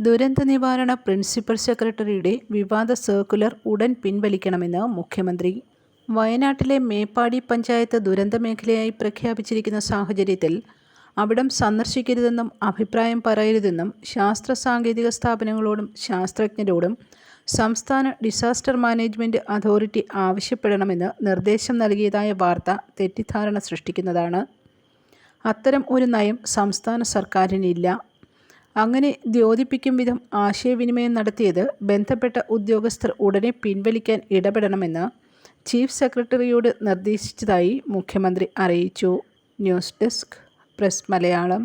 ദുരന്ത നിവാരണ പ്രിൻസിപ്പൽ സെക്രട്ടറിയുടെ വിവാദ സർക്കുലർ ഉടൻ പിൻവലിക്കണമെന്ന് മുഖ്യമന്ത്രി. വയനാട്ടിലെ മേപ്പാടി പഞ്ചായത്ത് ദുരന്ത മേഖലയായി പ്രഖ്യാപിച്ചിരിക്കുന്ന സാഹചര്യത്തിൽ അവിടം സന്ദർശിക്കരുതെന്നും അഭിപ്രായം പറയരുതെന്നും ശാസ്ത്ര സാങ്കേതിക സ്ഥാപനങ്ങളോടും ശാസ്ത്രജ്ഞരോടും സംസ്ഥാന ഡിസാസ്റ്റർ മാനേജ്മെന്റ് അതോറിറ്റി ആവശ്യപ്പെടണമെന്ന് നിർദ്ദേശം നൽകിയതായ വാർത്ത തെറ്റിദ്ധാരണ സൃഷ്ടിക്കുന്നതാണ്. അത്തരം ഒരു നയം സംസ്ഥാന സർക്കാരിനില്ല. അങ്ങനെ ദ്യോതിപ്പിക്കും വിധം ആശയവിനിമയം നടത്തിയത് ബന്ധപ്പെട്ട ഉദ്യോഗസ്ഥർ ഉടനെ പിൻവലിക്കാൻ ഇടപെടണമെന്ന് ചീഫ് സെക്രട്ടറിയോട് നിർദ്ദേശിച്ചതായി മുഖ്യമന്ത്രി അറിയിച്ചു. News desk press Malayalam.